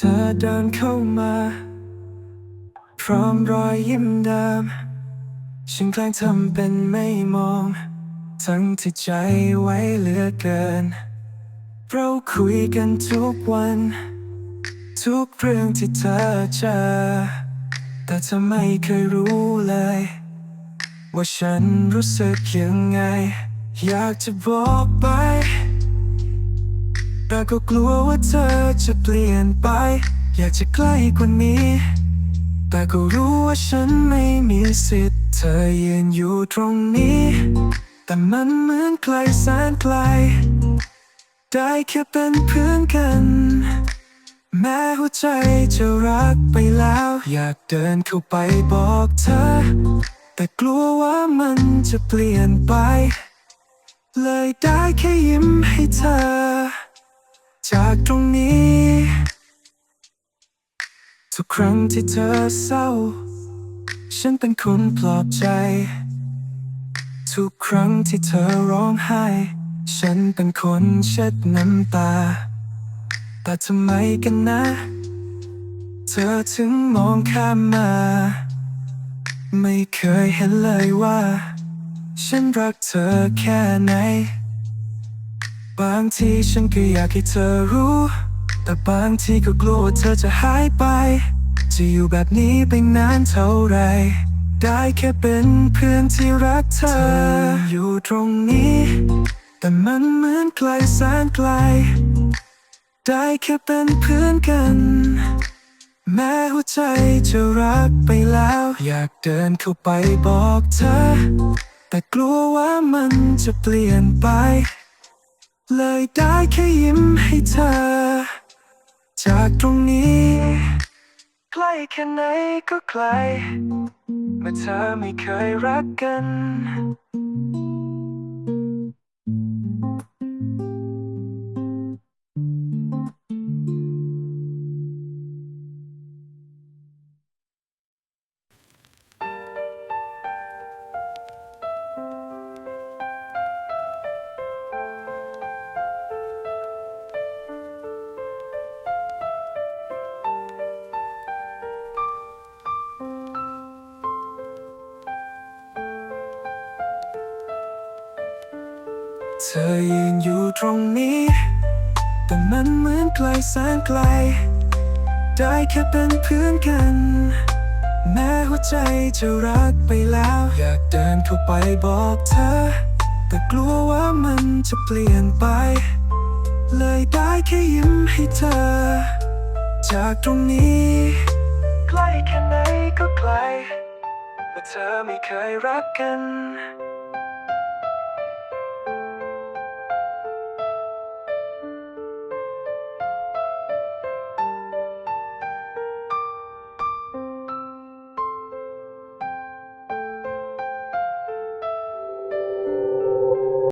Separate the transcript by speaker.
Speaker 1: เธอเดินเข้ามา พร้อมรอยยิ้มเดิมฉันแกล้งทำเป็นไม่มอง ทั้งที่ใจไว้เหลือเกิน เราคุยกันทุกวัน ทุกเรื่องที่เธอเจอ แต่เธอไม่เคยรู้เลย ว่าฉันรู้สึกยังไง อยากจะบอกไป แต่ก็กลัวว่าเธอจะเปลี่ยนไป อยากจะใกล้กว่านี้ แต่ก็รู้ว่าฉันไม่มีสิทธิ์ เธอยืนอยู่ตรงนี้ แต่มันเหมือนไกลแสนไกล ได้แค่เป็นเพื่อนกัน แม้หัวใจจะรักไปแล้ว อยากเดินเข้าไปบอกเธอ แต่กลัวว่ามันจะเปลี่ยนไป เลยได้แค่ยิ้มให้เธอ จากตรงนี้ ทุกครั้งที่เธอเศร้า ฉันเป็นคนปลอบใจ ทุกครั้งที่เธอร้องไห้ ฉันเป็นคนเช็ดน้ำตา แต่ทำไมกันนะ เธอถึงมองข้ามมา ไม่เคยเห็นเลยว่า ฉันรักเธอแค่ไหน บางทีฉันก็อยากให้เธอรู้ แต่บางทีก็กลัวว่าเธอจะหายไป จะอยู่แบบนี้ไปนานเท่าไร ได้แค่เป็นเพื่อนที่รักเธอ อยู่ตรงนี้ แต่มันเหมือนไกลแสนไกล ได้แค่เป็นเพื่อนกัน แม้หัวใจจะรักไปแล้ว อยากเดินเข้าไปบอกเธอ แต่กลัวว่ามันจะเปลี่ยนไป เลยได้แค่ยิ้มให้เธอ จากตรงนี้ ใกล้แค่ไหนก็ไกลเมื่อเธอไม่เคยรักกัน เธอยืนอยู่ตรงนี้ แต่มันเหมือนไกลแสนไกล ได้แค่เป็นเพื่อนกัน แม้หัวใจจะรักไปแล้ว อยากเดินเข้าไปบอกเธอ แต่กลัวว่ามันจะเปลี่ยนไป เลยได้แค่ยิ้มให้เธอ จากตรงนี้ ใกล้แค่ไหนก็ไกลเมื่อเธอไม่เคยรักกัน